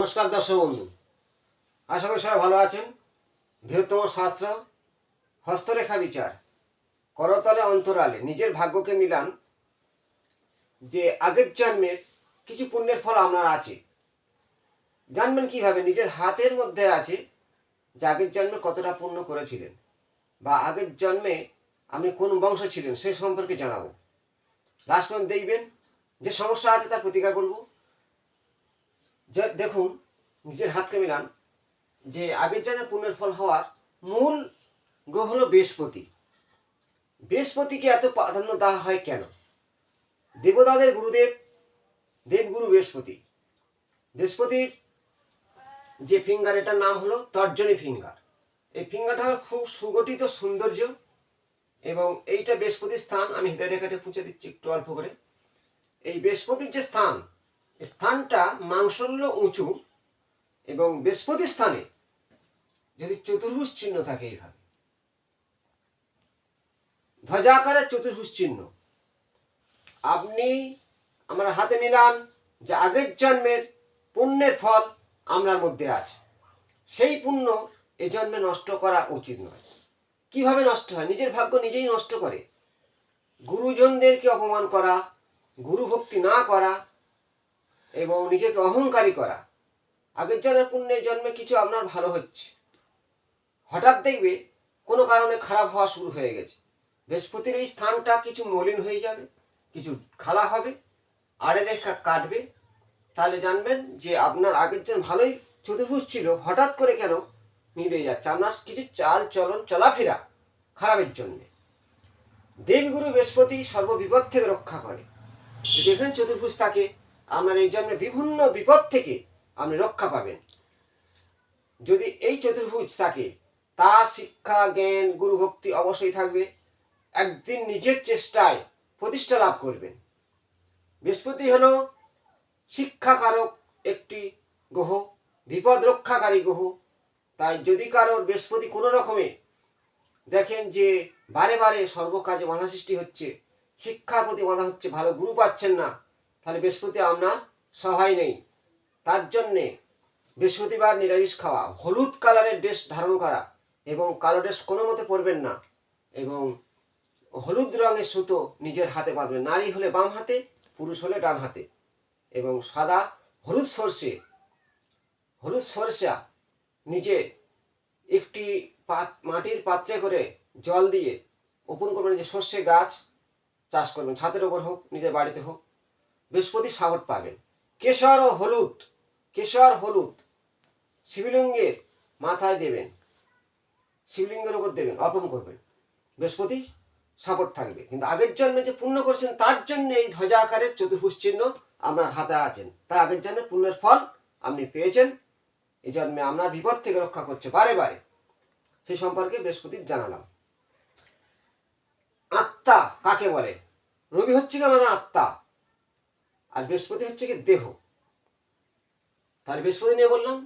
নমস্কার দর্শক বন্ধু। আশা করি সবাই ভালো আছেন। বৃহত্তম শাস্ত্র হস্তরেখা বিচার। করতলে অন্তরালে নিজের ভাগ্যকে মিলান যে আগের জন্মের কিছু পুণ্যের ফল আপনার আছে। জানবেন কীভাবে নিজের হাতের মধ্যে আছে যে আগের জন্মে কতটা পুণ্য করেছিলেন বা আগের জন্মে আপনি কোন বংশ ছিলেন সে সম্পর্কে জানাব। লাস্ট দেখবেন যে সমস্যা আছে তার প্রতিকার যে দেখুন, নিজের হাতকে মিলান, যে আগের জন্য পুণ্যের ফল হওয়ার মূল গ্রহ হলো বৃহস্পতি। বৃহস্পতিকে এত প্রাধান্য দেওয়া হয় কেন? দেবতাদের গুরুদেব, দেবগুরু বৃহস্পতি। বৃহস্পতির যে ফিঙ্গার, এটার নাম হলো তর্জনী ফিঙ্গার। এই ফিঙ্গারটা খুব সুগঠিত সৌন্দর্য এবং এইটা বৃহস্পতির স্থান, আমি হৃদয় রেখাটা পুঁছে দিচ্ছি একটু অল্প করে। এই বৃহস্পতির যে স্থান স্থানটা মাংসল্য উঁচু এবং বৃহস্পতি স্থানে যদি চতুর্ভুজ চিহ্ন থাকে এইভাবে। ধ্বজাকারের চতুর্ভুজ চিহ্ন। আপনি আমার হাতে মিলান যে আগের জন্মের পুণ্যের ফল আমরার মধ্যে আছে। সেই পুণ্য এ জন্মে নষ্ট করা উচিত নয়। কীভাবে নষ্ট হয়? নিজের ভাগ্য নিজেই নষ্ট করে। গুরুজনদেরকে অপমান করা গুরু ভক্তি না করা এবং নিজেকে অহংকারী করা। আগের জন্মের পুণ্যের জন্মে কিছু আপনার ভালো হচ্ছে। হঠাৎ দেখবে কোনো কারণে খারাপ হওয়া শুরু হয়ে গেছে। বৃহস্পতির এই স্থানটা কিছু মলিন হয়ে যাবে, কিছু খালা হবে, আড়ে রেখা কাটবে। তাহলে জানবেন যে আপনার আগের জন ভালোই চতুর্ভুজ ছিল, হঠাৎ করে কেন মিলে যাচ্ছে? আপনার কিছু চাল, চলন, চলাফেরা খারাপের জন্যে। দেবগুরু বৃহস্পতি সর্ববিপদ থেকে রক্ষা করে। যদি এখানে চতুর্ভুজ থাকে আপনার এই জন্মে বিভিন্ন বিপদ থেকে আপনি রক্ষা পাবেন। যদি এই চতুর্ভুজ থাকে, তার শিক্ষা, জ্ঞান, গুরু ভক্তি অবশ্যই থাকবে। একদিন নিজের চেষ্টায় প্রতিষ্ঠা লাভ করবেন। বৃহস্পতি হল শিক্ষাকারক একটি গ্রহ, বিপদ রক্ষাকারী গ্রহ। তাই যদি কারোর বৃহস্পতি কোনো রকমে দেখেন যে বারে বারে সর্বকাজে বাধা সৃষ্টি হচ্ছে, শিক্ষার প্রতি বাধা হচ্ছে, ভালো গুরু পাচ্ছেন না তাহলে বৃহস্পতি আপনার সহায় নেই। তার জন্যে বৃহস্পতিবার নিরামিষ খাওয়া, হলুদ কালারের ড্রেস ধারণ করা এবং কালো ড্রেস কোনো মতে পরবেন না এবং হলুদ রঙের সুতো নিজের হাতে বাঁধবেন। নারী হলে বাম হাতে, পুরুষ হলে ডান হাতে এবং সাদা, হলুদ সর্ষে, হলুদ সরষা নিজে একটি পাত, মাটির পাত্রে করে জল দিয়ে ওপন করবেন। যে সর্ষে গাছ চাষ করবেন, ছাদের ওপর হোক, নিজের বাড়িতে হোক। বৃহস্পতি সাবট পাবেন। কেশর ও হলুদ, কেশর হলুদ শিবলিঙ্গের মাথায় দেবেন, শিবলিঙ্গের উপর দেবেন, অর্পণ করবেন। বৃহস্পতি সাপোর্ট থাকবে। কিন্তু আগের জন্মে যে পুণ্য করেছেন, তার জন্য এই ধ্বজা আকারের চতুর্ভুজ চিহ্ন আপনার হাতে আছেন। তাই আগের জন্মে পুণ্যের ফল আপনি পেয়েছেন। এই জন্মে আপনার বিপদ থেকে রক্ষা করছে বারে বারে। সেই সম্পর্কে বৃহস্পতি জানালাম। আত্মা কাকে বলে? রবি হচ্ছে কি আমাদের আত্মা? আর বৃহস্পতি হচ্ছে কি দেহ। তাহলে বৃহস্পতি নিয়ে বললাম,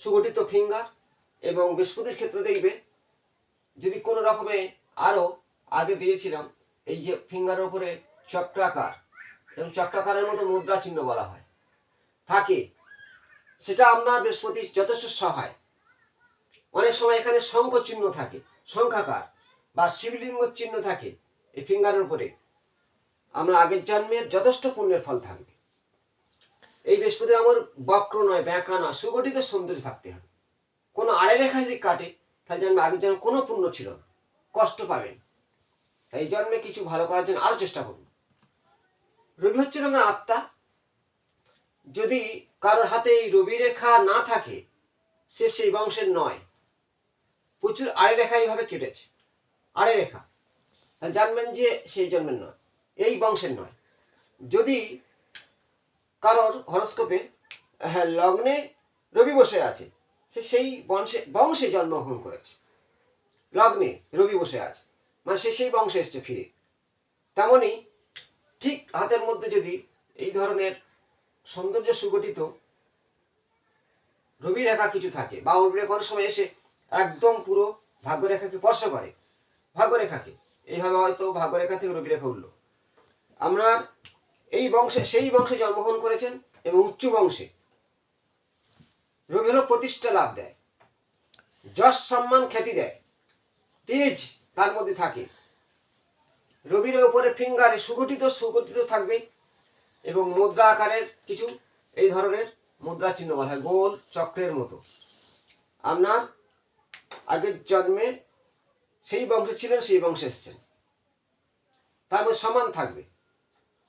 সুগঠিত ফিঙ্গার এবং বৃহস্পতির ক্ষেত্রে দেখবে। যদি কোনো রকমে আরও আগে দিয়েছিলাম, এই যে ফিঙ্গারের উপরে চক্রাকার, এবং চক্রাকারের মতো মুদ্রা চিহ্ন বলা হয়, থাকে, সেটা আপনার বৃহস্পতি যথেষ্ট সহায়। অনেক সময় এখানে শঙ্খ চিহ্ন থাকে সংখ্যাকার বা শিবলিঙ্গ চিহ্ন থাকে এই ফিঙ্গারের উপরে। আমরা আগের জন্মের যথেষ্ট পুণ্যের ফল থাকবে। এই বৃহস্পতি আমার বক্র নয়, ব্যাঁকা নয়, সুগঠিত সৌন্দর্য থাকতে হবে। কোনো আড়ে রেখা যদি কাটে, তাহলে জন্মে আগের জন্মে কোনো পুণ্য ছিল না। কষ্ট পাবেন। এই জন্মে কিছু ভালো করার জন্য আরও চেষ্টা করুন। রবি হচ্ছে আমার আত্মা। যদি কারোর হাতে এই রবি রেখা না থাকে, সে সেই বংশের নয়। প্রচুর আড়ে রেখা এইভাবে কেটেছে। আড়ে রেখা। জানবেন যে সেই জন্মের নয়। এই বংশের নয়। যদি কারোর হরস্কোপে হ্যাঁ লগ্নে রবি বসে আছে, সে সেই বংশে বংশে জন্মগ্রহণ করেছে। লগ্নে রবি বসে আছে মানে সে সেই বংশে এসছে ফিরে। তেমনই ঠিক হাতের মধ্যে যদি এই ধরনের সৌন্দর্য সুগঠিত রবি রেখা কিছু থাকে, বা রবি রেখা সময় এসে একদম পুরো ভাগ্যরেখাকে স্পর্শ করে, ভাগ্যরেখাকে। এইভাবে হয়তো ভাগ্যরেখা থেকে রবি রেখা উঠল। আমরা এই বংশে, সেই বংশে জন্মগ্রহণ করেছেন এবং উচ্চ বংশে রবি প্রতিষ্ঠা লাভ দেয়, যশ সম্মান খ্যাতি দেয়, তেজ তার মধ্যে থাকে। রবির উপরে ফিঙ্গারে সুগঠিত সুগঠিত থাকবে এবং মুদ্রা আকারের কিছু এই ধরনের মুদ্রা চিহ্ন বলা হয়, গোল চক্রের মতো। আপনার আগের জন্মে সেই বংশে ছিলেন, সেই বংশে এসছেন। তার মধ্যে সমান থাকবে।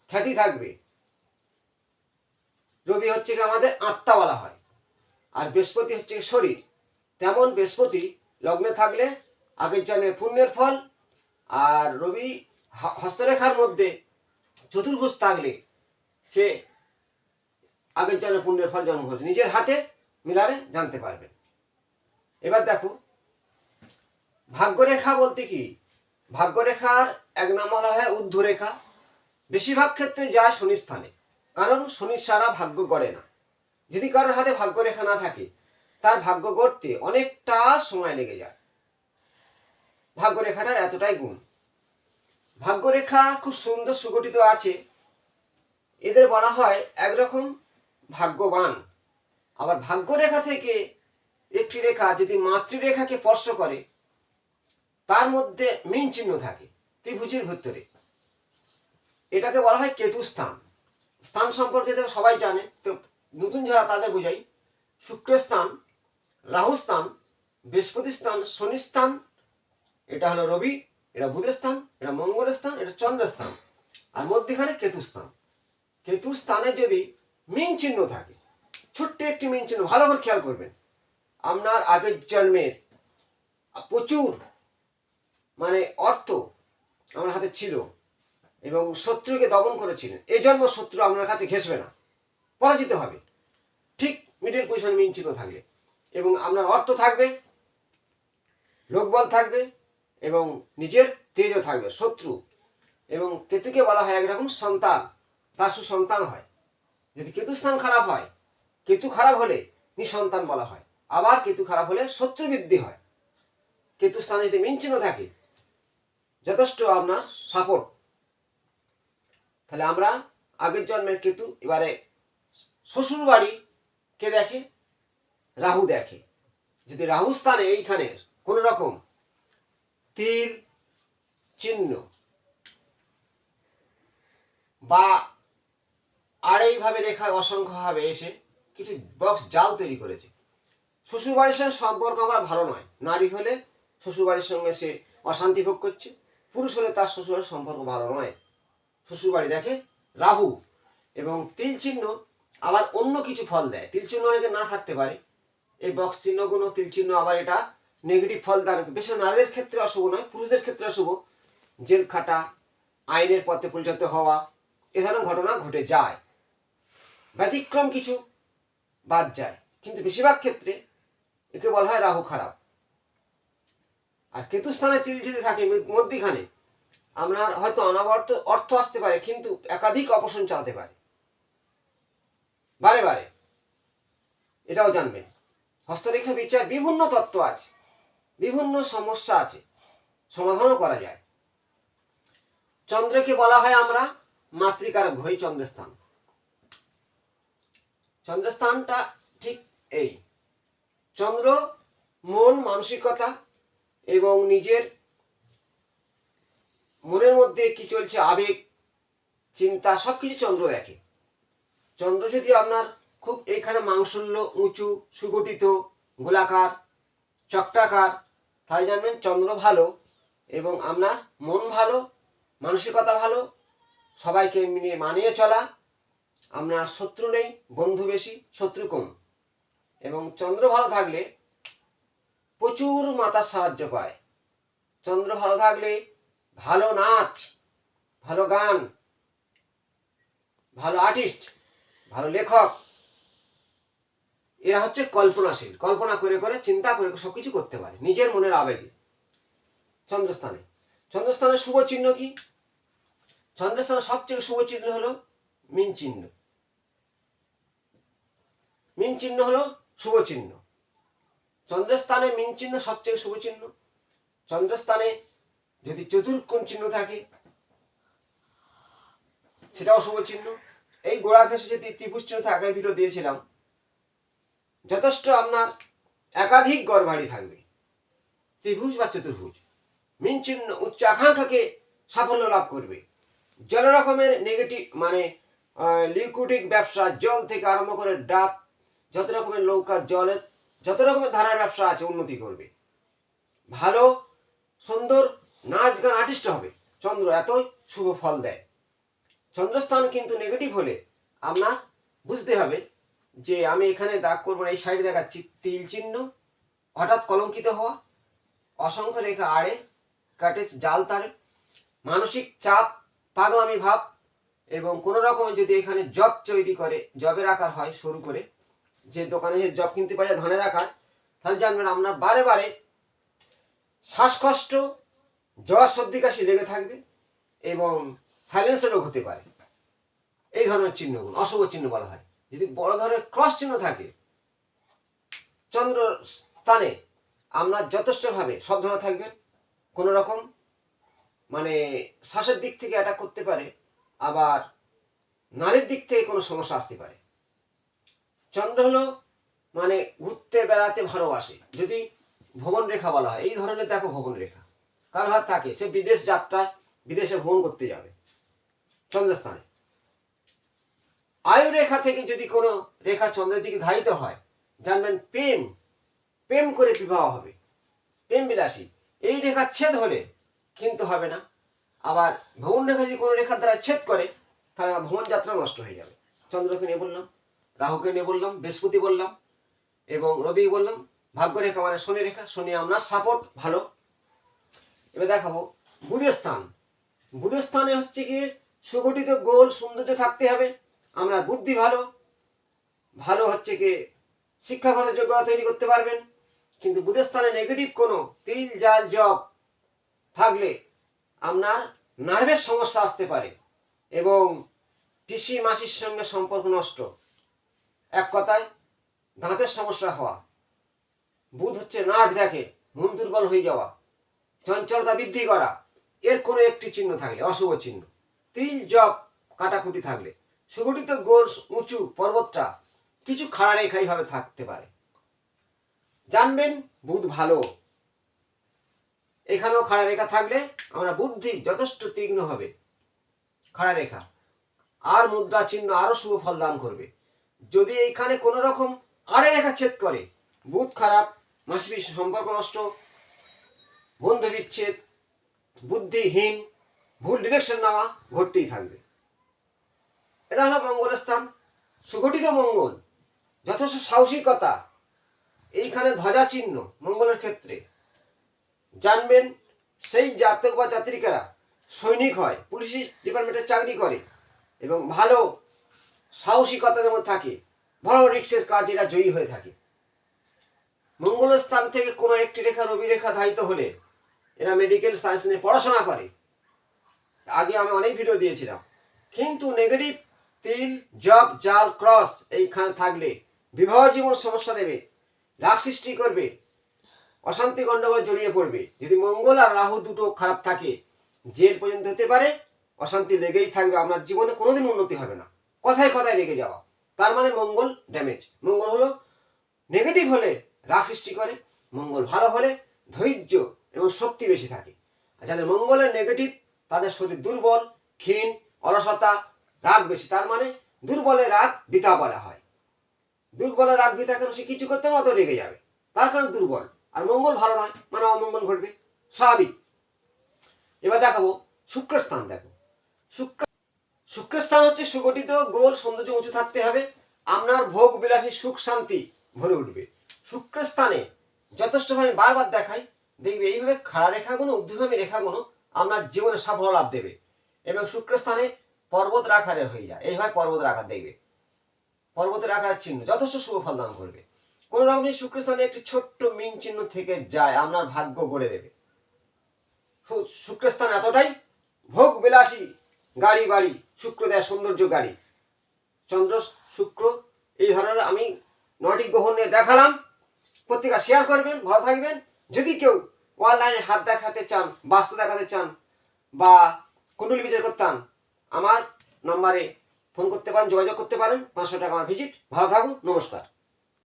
খ্যাতি থাকবে। রবি হচ্ছে কি আমাদের আত্মা বলা হয়। আর বৃহস্পতি হচ্ছে শরীর। তেমন বৃহস্পতি লগ্নে থাকলে আগের জন্মের পুণ্যের ফল, আর রবি হস্তরেখার মধ্যে চতুর্ভুজ থাকলে সে আগের জন্মে পুণ্যের ফল জন্ম করেছে। নিজের হাতে মিলালে জানতে পারবেন এবার দেখো, ভাগ্যরেখা বলতে কি? ভাগ্যরেখার এক নাম বলা হয় ঊর্ধ্বরেখা বেশিরভাগ ক্ষেত্রে যায় শনি স্থানে। কারণ শনি সারা ভাগ্য গড়ে না। যদি কারোর হাতে ভাগ্যরেখা না থাকে, তার ভাগ্য গড়তে অনেকটা সময় লেগে যায়। ভাগ্যরেখাটার এতটাই গুণ। ভাগ্যরেখা খুব সুন্দর সুগঠিত আছে। এদের বলা হয় একরকম ভাগ্যবান। আবার ভাগ্যরেখা থেকে একটি রেখা যদি মাতৃরেখাকে স্পর্শ করে, তার মধ্যে মিন চিহ্ন থাকে, ত্রিভুজের ভিতরে। এটাকে বলা হয় কেতু স্থান স্থান সম্পর্কে তো সবাই জানে, তো নতুন যারা তাদের বোঝাই। শুক্র স্থান, রাহু স্থান, বৃহস্পতি স্থান, শনি স্থান, এটা হলো রবি, এটা বুধের স্থান, এটা মঙ্গলের স্থান, এটা চন্দ্রের স্থান। আর মধ্যখানে কেতু স্থান কেতুর স্থানে যদি মিন চিহ্ন থাকে, ছোট্ট একটি মিন চিহ্ন, ভালো করে খেয়াল করবেন। আপনার আগের জন্মের প্রচুর মানে অর্থ আমার হাতে ছিল। এবং শত্রুকে দমন করেছিলেন। এই জন্ম শত্রু আপনার কাছে ঘেসবে না। পরাজিত হবে। ঠিক মিডিল পজিশন মিন চিহ্ন থাকলে। এবং আপনার অর্থ থাকবে, লোকবল থাকবে, এবং নিজের তেজও থাকবে, শত্রু। এবং কেতুকে বলা হয় একরকম সন্তান। তার সুসন্তান হয়। যদি কেতু স্থান খারাপ হয়, কেতু খারাপ হলে নিঃসন্তান বলা হয়। আবার কেতু খারাপ হলে শত্রু বৃদ্ধি হয়। কেতু স্থানে যদি মিন চিহ্ন থাকে, যথেষ্ট আপনার সাপোর্ট তাহলে আমরা আগের জন্মের কেতু, এবারে শ্বশুর বাড়ি কে দেখে? রাহু দেখে। যদি রাহু স্থানে এইখানে কোন রকম তীর চিহ্ন বা আর এইভাবে রেখা অসংখ্যভাবে এসে কিছু বক্স জাল তৈরি করেছে। শ্বশুর বাড়ির সঙ্গে সম্পর্ক আমার ভালো নয়। নারী হলে শ্বশুর বাড়ির সঙ্গে সে অশান্তি ভোগ করছে। পুরুষ হলে তার শ্বশুরের সম্পর্ক ভালো নয়। শ্বশুর বাড়ি দেখে রাহু এবং তিল চিহ্ন আবার অন্য কিছু ফল দেয়। তিল চিহ্ন অনেকে না থাকতে পারে। এই বক্স চিহ্নগুলো, তিল চিহ্ন আবার এটা নেগেটিভ ফল দান। বেশি নারীদের ক্ষেত্রে অশুভ নয়, পুরুষদের ক্ষেত্রে অশুভ। জেল খাটা, আইনের পথে পরিচালিত হওয়া, এ ধরনের ঘটনা ঘটে যায়। ব্যতিক্রম কিছু বাদ যায়। কিন্তু বেশিরভাগ ক্ষেত্রে একে বলা হয় রাহু খারাপ। আর কেতু স্থানে তিল যদি থাকে, মধ্যিখানে আপনার হয়তো অনাবর্ত অর্থ আসতে পারে, কিন্তু একাধিক অপশন চালাতে পারে। বারে বারে। এটাও জানবেন। হস্তরেখা বিচার বিভিন্ন তত্ত্ব আছে, বিভিন্ন সমস্যা আছে, সমাধানও করা যায়। চন্দ্রকে বলা হয় আমরা মাতৃকার ঘই চন্দ্রস্থান। চন্দ্রস্থানটা ঠিক এই। চন্দ্র মন, মানসিকতা এবং নিজের মনের মধ্যে কি চলছে আবেগ, চিন্তা সব কিছু চন্দ্র দেখে। চন্দ্র যদি আপনার খুব এখানে মাংসল্য উঁচু, সুগঠিত, গোলাকার চক্রাকার তাই জানবেন চন্দ্র ভালো এবং আপনার মন ভালো, মানসিকতা ভালো, সবাইকে নিয়ে মানিয়ে চলা, আপনার শত্রু নেই, বন্ধু বেশি, শত্রু কম। এবং চন্দ্র ভালো থাকলে প্রচুর মাতার সাহায্য পায়। চন্দ্র ভালো থাকলে ভালো নাচ, ভালো গান, ভালো আর্টিস্ট ভালো লেখক, এরা হচ্ছে কল্পনাশীল। কল্পনা করে করে, চিন্তা করে সব কিছু করতে পারে, নিজের মনের আবেগে। চন্দ্রস্থানে। চন্দ্রস্থানের শুভ চিহ্ন কি? চন্দ্রস্থানের সবচেয়ে শুভ চিহ্ন হলো মিন চিহ্ন। মিন চিহ্ন হলো শুভ চিহ্ন। চন্দ্রস্থানে মিন চিহ্ন সবচেয়ে শুভ চিহ্ন। চন্দ্রস্থানে যদি চতুর্কোণ চিহ্ন থাকে, সেটা অশুভ চিহ্ন। এই গোড়া ঘেসে যদি ত্রিভুজ চিহ্ন থাকে আগের ভিডিও দিয়েছিলাম, যথেষ্ট আপনার একাধিক গড় বাড়ি থাকবে। ত্রিভুজ বা চতুর্ভুজ, মিন চিহ্ন উচ্চ আকাঙ্ক্ষাকে সাফল্য লাভ করবে। যত রকমের নেগেটিভ মানে লিকুইডিক ব্যবসা, জল থেকে আরম্ভ করে ডাব, যত রকমের নৌকা জলের যত রকমের ধারার ব্যবসা আছে উন্নতি করবে। ভালো, সুন্দর নাচ গান আর্টিস্ট হবে। চন্দ্র এতই শুভ ফল দেয়। চন্দ্রস্থান কিন্তু নেগেটিভ হলে আপনার বুঝতে হবে যে আমি এখানে দাগ করব না, এই সাইডে দেখাচ্ছি, তিল চিহ্ন, হঠাৎ কলঙ্কিত হওয়া, অসংখ্য রেখা আড়ে, কাটে জাল তারে, মানসিক চাপ, পাগলামি ভাব এবং কোনো রকমের যদি এখানে জব তৈরি করে জবের আকার হয় শুরু করে, যে দোকানে যে জব কিনতে যায় ধানের আকার, তাহলে জানবেন আপনার বারে বারে শ্বাসকষ্ট জ্বর সর্দি কাশি লেগে থাকবে এবং সাইলেন্সের রোগ হতে পারে এই ধরনের চিহ্নগুলো, অশুভ চিহ্ন বলা হয়। যদি বড় ধরনের ক্রস চিহ্ন থাকে, চন্দ্র স্থানে আপনার যথেষ্টভাবে সাবধানে থাকবেন কোনো রকম মানে শ্বাসের দিক থেকে অ্যাটাক করতে পারে, আবার নারীর দিক থেকে কোনো সমস্যা আসতে পারে। চন্দ্র হলো মানে ঘুরতে বেড়াতে ভালোবাসে। যদি ভ্রমণ রেখা বলা হয়, এই ধরনের দেখো ভ্রমণ রেখা কার হাত থাকে? সে বিদেশ যাত্রায় বিদেশে ভ্রমণ করতে যাবে। চন্দ্রস্থানে। আয়ু রেখা থেকে যদি কোনো রেখা চন্দ্রের দিকে ধারিত হয়, জানবেন প্রেম প্রেম করে বিবাহ হবে। প্রেম বিলাসী। এই রেখা ছেদ হলে কিন্তু হবে না। আবার ভ্রমণ রেখা যদি কোনো রেখার দ্বারা ছেদ করে, তাহলে আমার ভ্রমণ যাত্রা নষ্ট হয়ে যাবে। চন্দ্রকে নিয়ে বললাম, রাহুকে নিয়ে বললাম, বৃহস্পতি বললাম এবং রবি বললাম ভাগ্য রেখা মানে শনি রেখা। শনি আপনার সাপোর্ট ভালো। এবার দেখাবো। বুধের স্থান বুধের স্থানে হচ্ছে কি সুগঠিত গোল সৌন্দর্য থাকতে হবে। আপনার বুদ্ধি ভালো। ভালো হচ্ছে কি শিক্ষাগত যোগ্যতা তৈরি করতে পারবেন। কিন্তু বুধের স্থানে নেগেটিভ কোনো তিল, জাল, জব থাকলে আপনার নার্ভের সমস্যা আসতে পারে এবং পিসি মাসির সঙ্গে সম্পর্ক নষ্ট। এক কথায়, দাঁতের সমস্যা হওয়া। বুধ হচ্ছে নার্ভ দেখে, মন দুর্বল হয়ে যাওয়া। চঞ্চলতা বৃদ্ধি করা। এর কোনো একটি চিহ্ন থাকলে, অশুভ চিহ্ন। তিল, জব, কাটাকুটি থাকলে। সুগঠিত গোল, উঁচু পর্বতটা কিছু খাড়া রেখা এইভাবে থাকতে পারে। জানবেন, বুধ ভালো। এখানেও খাড়া রেখা থাকলে আমরা বুদ্ধি যথেষ্ট তীক্ষ্ণ হবে। খাড়া রেখা। আর মুদ্রা চিহ্ন আরও শুভ ফল দান করবে। যদি এইখানে কোনো রকম আড়ে রেখা ছেদ করে, বুধ খারাপ মাসিক সম্পর্ক নষ্ট বন্ধু বিচ্ছেদ, বুদ্ধিহীন, ভুল ডিরেকশন নেওয়া ঘটতেই থাকবে। এটা হলো মঙ্গলের স্থান। সুগঠিত মঙ্গল, যথেষ্ট সাহসিকতা, এইখানে ধ্বজা চিহ্ন মঙ্গলের ক্ষেত্রে। জানবেন, সেই জাতক বা জাতিকারা সৈনিক হয়, পুলিশ ডিপার্টমেন্টে চাকরি করে এবং ভালো সাহসিকতা যেমন থাকে, বড় রিক্সের কাজ এরা জয়ী হয়ে থাকে। মঙ্গলের স্থান থেকে কোনো একটি রেখা রবি রেখা ধারিত হলে এরা মেডিকেল সায়েন্স নিয়ে পড়াশোনা করে। আগে আমি অনেক ভিডিও দিয়েছিলাম। কিন্তু নেগেটিভ তিল, জব, জাল, ক্রস এইখানে থাকলে বিবাহ জীবন সমস্যা দেবে, রাগ সৃষ্টি করবে, অশান্তি গণ্ডগোলে জড়িয়ে পড়বে। যদি মঙ্গল আর রাহু দুটো খারাপ থাকে, জেল পর্যন্ত হতে পারে, অশান্তি লেগেই থাকবে, আপনার জীবনে কোনোদিন উন্নতি হবে না। কথায় কথায় রেগে যাওয়া। তার মানে মঙ্গল ড্যামেজ মঙ্গল হলো নেগেটিভ হলে রাগ সৃষ্টি করে, মঙ্গল ভালো হলে ধৈর্য এবং শক্তি বেশি থাকে। আর যাদের মঙ্গলের নেগেটিভ তাদের শরীর দুর্বল, ক্ষীণ, অলসতা, রাগ বেশি। তার মানে দুর্বলের রাগ বিতা বলা হয়। দুর্বলের রাগ বিতা কেন? সে কিছু করতে মতো রেগে যাবে। তার কারণ দুর্বল। আর মঙ্গল ভালো নয় মানে অমঙ্গল ঘটবে। স্বাভাবিক। এবার দেখাবো শুক্রস্থান দেখো। শুক্র শুক্রস্থান হচ্ছে সুগঠিত, গোল, সৌন্দর্য উঁচু থাকতে হবে। আপনার ভোগ বিলাসী সুখ শান্তি ভরে উঠবে। শুক্রস্থানে যথেষ্টভাবে বারবার দেখাই দেখবে এইভাবে খাড়া রেখাগুলো ঊর্ধ্বগামী রেখাগুলো আপনার জীবনে সাফল্য লাভ দেবে। এবং শুক্রস্থানে পর্বত আকারের হয়ে যায়। এইভাবে পর্বতের আকার দেখবে। পর্বতের আকারের চিহ্ন, যথেষ্ট শুভ ফল দান করবে। কোন যদি শুক্রস্থানে একটি ছোট্ট মিন চিহ্ন থেকে যায়, আপনার ভাগ্য গড়ে দেবে। শুক্রস্থান এতটাই ভোগ বিলাসী গাড়ি বাড়ি, শুক্র দেয় সৌন্দর্য গাড়ি। চন্দ্র, শুক্র, এই ধরনের আমি নটি গ্রহণ নিয়ে দেখালাম। পত্রিকা শেয়ার করবেন, ভালো থাকবেন। যদি কেউ অনলাইনে হাত দেখাতে চান, বাস্তু দেখাতে চান বা কুণ্ডলী বিচার করতাম আমার নম্বরে ফোন করতে পারেন, যোগাযোগ করতে পারেন। পাঁচশো টাকা আমার ভিজিট ভালো থাকুন, নমস্কার।